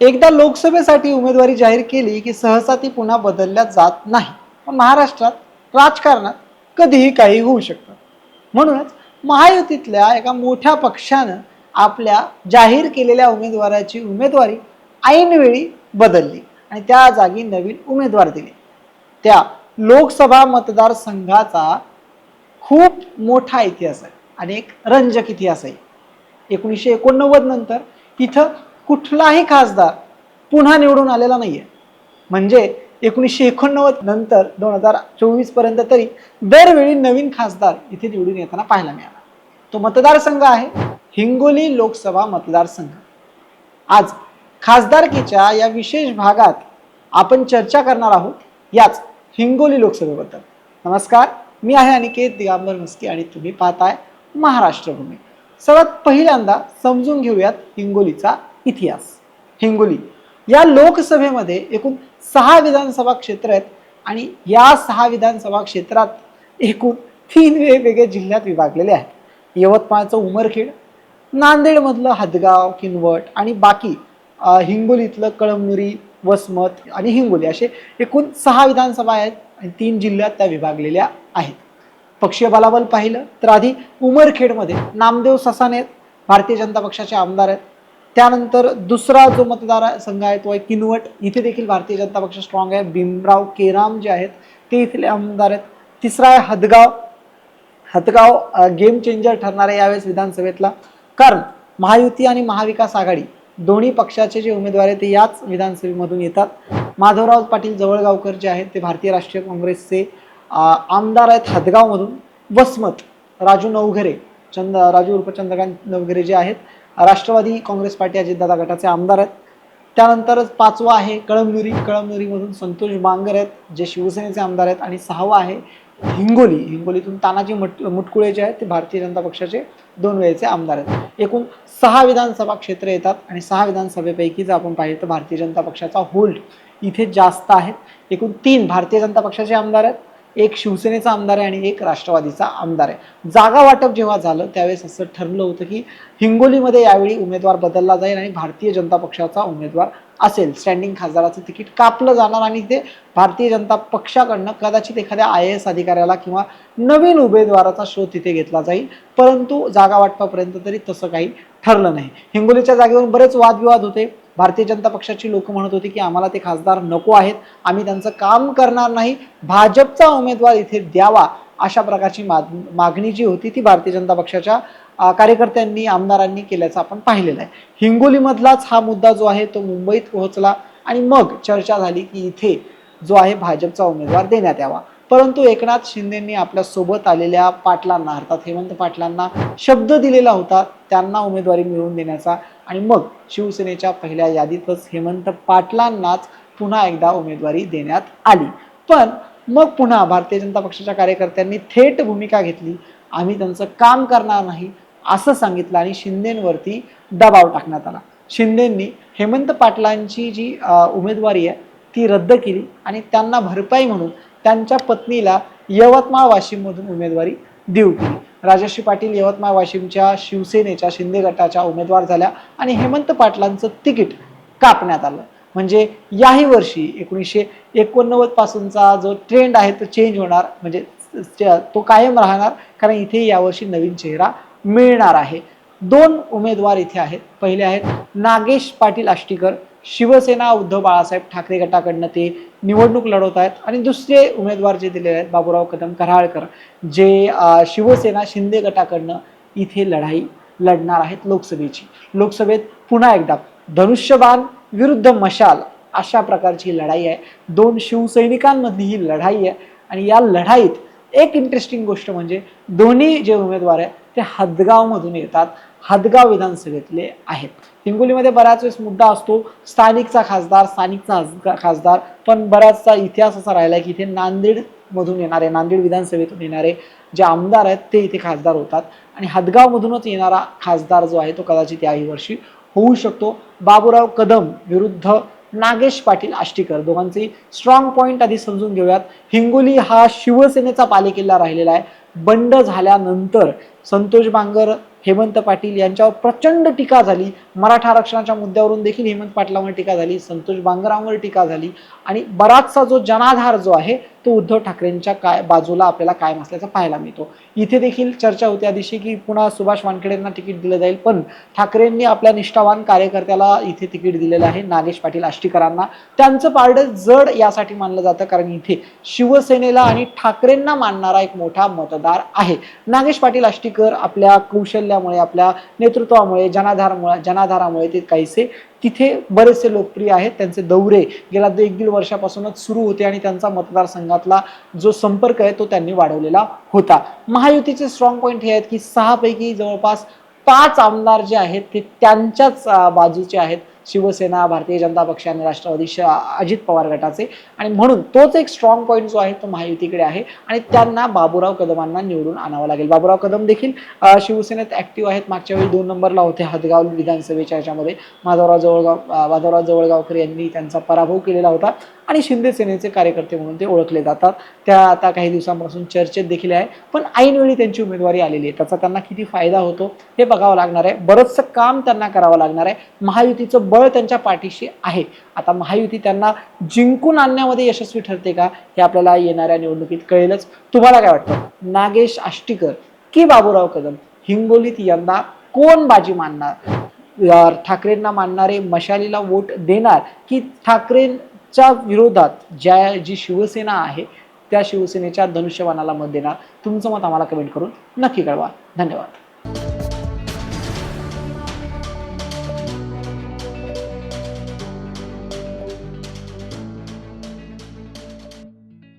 एकदा लोकसभेसाठी उमेदवारी जाहीर केली की सहसा ती पुन्हा बदलल्या जात नाही. पण महाराष्ट्रात राजकारणात कधीही काही होऊ शकतं. म्हणूनच महायुतीतल्या एका मोठ्या पक्षानं आपल्या जाहीर केलेल्या उमेदवाराची उमेदवारी ऐनवेळी बदलली आणि त्या जागी नवीन उमेदवार दिले. त्या लोकसभा मतदारसंघाचा खूप मोठा इतिहास आहे आणि एक रंजक इतिहास आहे. एकोणीसशे एकोणनव्वद नंतर इथं कुठलाही खासदार पुन्हा निवडून आलेला नाही आहे म्हणजे एकोणीसशे एकोणनव्वद नंतर दोन हजार चोवीसपर्यंत तरी दरवेळी नवीन खासदार इथे निवडून येताना पाहायला मिळाला. तो मतदारसंघ आहे हिंगोली लोकसभा मतदारसंघ. आज खासदारकीच्या या विशेष भागात आपण चर्चा करणार आहोत याच हिंगोली लोकसभेबद्दल. नमस्कार मी आहे अनिकेत दिगंबर मस्की आणि तुम्ही पाहताय महाराष्ट्रभूमी. सर्वात पहिल्यांदा समजून घेऊयात हिंगोलीचा इतिहास. हिंगोली. या लोकसभेमध्ये एकूण सहा विधानसभा क्षेत्र आहेत आणि या सहा विधानसभा क्षेत्रात एकूण तीन वेगवेगळ्या जिल्ह्यात विभागलेले आहेत. यवतमाळचं उमरखेड नांदेडमधलं हदगाव किनवट आणि बाकी हिंगोलीतलं कळमनुरी वसमत आणि हिंगोली असे एकूण सहा विधानसभा आहेत आणि तीन जिल्ह्यात त्या विभागलेल्या आहेत. पक्षीय बलाबल पाहिलं तर आधी उमरखेडमध्ये नामदेव ससाने आहेत. भारतीय जनता पक्षाचे आमदार आहेत. त्यानंतर दुसरा जो मतदार संघ आहे तो आहे किनवट. इथे देखील भारतीय जनता पक्ष स्ट्रॉंग आहे. भीमराव केराम जे आहेत ते इथले आमदार आहेत. तिसरा आहे हदगाव. हदगाव गेम चेंजर ठरणार आहे यावेळेस विधानसभेतला. कारण महायुती आणि महाविकास आघाडी दोन्ही पक्षाचे जे उमेदवार आहेत ते याच विधानसभेमधून येतात. माधवराव पाटील जवळगावकर जे आहेत ते भारतीय राष्ट्रीय काँग्रेसचे आमदार आहेत हदगावमधून. वसमत राजू नवघरे चंद राजू उर्फ चंद्रकांत नवघरे जे आहेत राष्ट्रवादी काँग्रेस पार्टी अजितदादा गटाचे आमदार आहेत. त्यानंतरच पाचवा आहे कळमनुरी. कळमनुरीमधून संतोष बांगर आहेत जे शिवसेनेचे आमदार आहेत. आणि सहावा आहे हिंगोली. हिंगोलीतून तानाजी मट मुटकुळे जे आहेत ते भारतीय जनता पक्षाचे दोन वेळेचे आमदार आहेत. एकूण सहा विधानसभा क्षेत्र येतात आणि सहा विधानसभेपैकी जर आपण पाहिलं तर भारतीय जनता पक्षाचा होल्ड इथे जास्त आहेत एकूण तीन भारतीय जनता पक्षाचे आमदार आहेत. एक शिवसेनेचा आमदार आहे आणि एक राष्ट्रवादीचा आमदार आहे. जागा वाटप जेव्हा झालं त्यावेळेस असं ठरलं होतं की हिंगोलीमध्ये यावेळी उमेदवार बदलला जाईल आणि भारतीय जनता पक्षाचा उमेदवार असेल. स्टँडिंग खासदाराचं तिकीट कापलं जाणार आणि ते भारतीय जनता पक्षाकडनं कदाचित एखाद्या आय ए एस अधिकाऱ्याला किंवा नवीन उमेदवाराचा शोध तिथे घेतला जाईल. परंतु जागा वाटपापर्यंत तरी तसं काही ठरलं नाही. हिंगोलीच्या जागेवरून बरेच वादविवाद होते. भारतीय जनता पक्षाची लोक म्हणत होती की आम्हाला ते खासदार नको आहेत. आम्ही त्यांचं काम करणार नाही. भाजपचा उमेदवार इथे द्यावा अशा प्रकारची माग मागणी जी होती ती भारतीय जनता पक्षाच्या कार्यकर्त्यांनी आमदारांनी केल्याचं आपण पाहिलेलं आहे. हिंगोलीमधलाच हा मुद्दा जो आहे तो मुंबईत पोहोचला आणि मग चर्चा झाली की इथे जो आहे भाजपचा उमेदवार देण्यात यावा. परंतु एकनाथ शिंदेंनी आपल्यासोबत आलेल्या पाटलांना अर्थात हेमंत पाटलांना शब्द दिलेला होता. त्यांना उमेदवारी मिळवून देण्याचा. आणि मग शिवसेनेच्या पहिल्या यादीतच हेमंत पाटलांनाच पुन्हा एकदा उमेदवारी देण्यात आली. पण मग पुन्हा भारतीय जनता पक्षाच्या कार्यकर्त्यांनी थेट भूमिका घेतली. आम्ही त्यांचं काम करणार नाही असं सांगितलं आणि शिंदेंवरती दबाव टाकण्यात आला. शिंदेंनी हेमंत पाटलांची जी उमेदवारी आहे ती रद्द केली आणि त्यांना भरपाई म्हणून त्यांच्या पत्नीला यवतमाळ वाशिममधून उमेदवारी देऊ. केली राजश्री पाटील यवतमाळ वाशिमच्या शिवसेनेच्या शिंदे गटाच्या उमेदवार झाल्या आणि हेमंत पाटलांचं तिकीट कापण्यात आलं. म्हणजे याही वर्षी एकोणीसशे एकोणनव्वद पासूनचा जो ट्रेंड आहे तो चेंज होणार. म्हणजे तो कायम राहणार. कारण इथे यावर्षी नवीन चेहरा मिळणार आहे. दोन उमेदवार इथे आहेत. पहिले आहेत नागेश पाटील आष्टीकर शिवसेना उद्धव बाळासाहेब ठाकरे गटाकडनं ते निवडणूक लढवत आहेत. आणि दुसरे उमेदवार जे दिलेले आहेत बाबूराव कदम कराळकर जे शिवसेना शिंदे गटाकडनं इथे लढाई लढणार आहेत लोकसभेची. लोकसभेत पुन्हा एकदा धनुष्यबाण विरुद्ध मशाल अशा प्रकारची लढाई आहे. दोन शिवसैनिकांमधली ही लढाई आहे. आणि या लढाईत एक इंटरेस्टिंग गोष्ट म्हणजे दोन्ही जे उमेदवार आहेत ते हदगावमधून येतात हदगाव विधानसभेतले आहेत. हिंगोलीमध्ये बऱ्याच वेळेस मुद्दा असतो स्थानिकचा खासदार स्थानिकचा खासदार पण बराचसा इतिहास असा राहिला आहे की इथे नांदेड मधून येणारे नांदेड विधानसभेतून येणारे जे आमदार आहेत ते इथे खासदार होतात. आणि हदगावमधूनच येणारा खासदार जो आहे तो कदाचित याही वर्षी होऊ शकतो. बाबूराव कदम विरुद्ध नागेश पाटील आष्टीकर दोघांचे स्ट्रॉंग पॉईंट आधी समजून घेऊयात. हिंगोली हा शिवसेनेचा पालेकिल्ला राहिलेला आहे. बंड झाल्यानंतर संतोष बांगर हेमंत पाटील यांच्यावर प्रचंड टीका झाली. मराठा आरक्षणाच्या मुद्द्यावरून देखील हेमंत पाटलांवर टीका झाली संतोष बांगरांवर टीका झाली आणि बराचसा जो जनाधार जो आहे तो उद्धव ठाकरेंच्या काय बाजूला आपल्याला कायम असल्याचा पाहायला मिळतो. इथे देखील चर्चा होती या दिवशी की पुन्हा सुभाष वानखेडेंना तिकीट दिलं जाईल पण ठाकरेंनी आपल्या निष्ठावान कार्यकर्त्याला इथे तिकीट दिलेलं आहे नागेश पाटील आष्टीकरांना. त्यांचं पारडं जड यासाठी मानलं जातं कारण इथे शिवसेनेला आणि ठाकरेंना मानणारा एक मोठा मतदार आहे. नागेश पाटील आष्टीकर आपल्या कौशल्यामुळे आपल्या नेतृत्वामुळे जनाधारमुळे जनाधारामुळे ते काहीसे तिथे बरेचसे लोकप्रिय आहेत. त्यांचे दौरे गेल्या एक दीड वर्षापासूनच सुरू होते आणि त्यांचा मतदारसंघातला जो संपर्क आहे तो त्यांनी वाढवलेला होता. महायुतीचे स्ट्रॉंग पॉईंट हे आहेत की सहापैकी जवळपास पाच आमदार जे आहेत ते त्यांच्याच बाजूचे आहेत. शिवसेना भारतीय जनता पक्ष आणि राष्ट्रवादी श अजित पवार गटाचे. आणि म्हणून तोच एक स्ट्रॉंग पॉईंट जो आहे तो महायुतीकडे आहे. आणि त्यांना बाबूराव कदमांना निवडून आणावं लागेल. बाबूराव कदम देखील शिवसेनेत ऍक्टिव्ह आहेत. मागच्या वेळी दोन नंबरला होते हदगाव विधानसभेच्या याच्यामध्ये माधवराव जवळगाव माधवराव जवळगावकर यांनी त्यांचा पराभव केलेला होता. आणि शिंदे सेनेचे कार्यकर्ते म्हणून ते ओळखले जातात. त्या आता काही दिवसांपासून चर्चेत देखील आहे. पण ऐनवेळी त्यांची उमेदवारी आलेली आहे. त्याचा त्यांना किती फायदा होतो हे बघावं लागणार आहे. बरंचसं काम त्यांना करावं लागणार आहे. महायुतीचं बळ त्यांच्या पाठीशी आहे. आता महायुती त्यांना जिंकून आणण्यामध्ये यशस्वी ठरते का हे आपल्याला येणाऱ्या निवडणुकीत कळेलच. तुम्हाला काय वाटतं? नागेश आष्टीकर की बाबूराव कदम? हिंगोलीत यंदा कोण बाजी मानणार? ठाकरेंना मानणारे मशालीला वोट देणार की ठाकरेंच्या विरोधात ज्या जी शिवसेना आहे त्या शिवसेनेच्या धनुष्यबाणाला मत देणार? तुमचं मत आम्हाला कमेंट करून नक्की कळवा. धन्यवाद.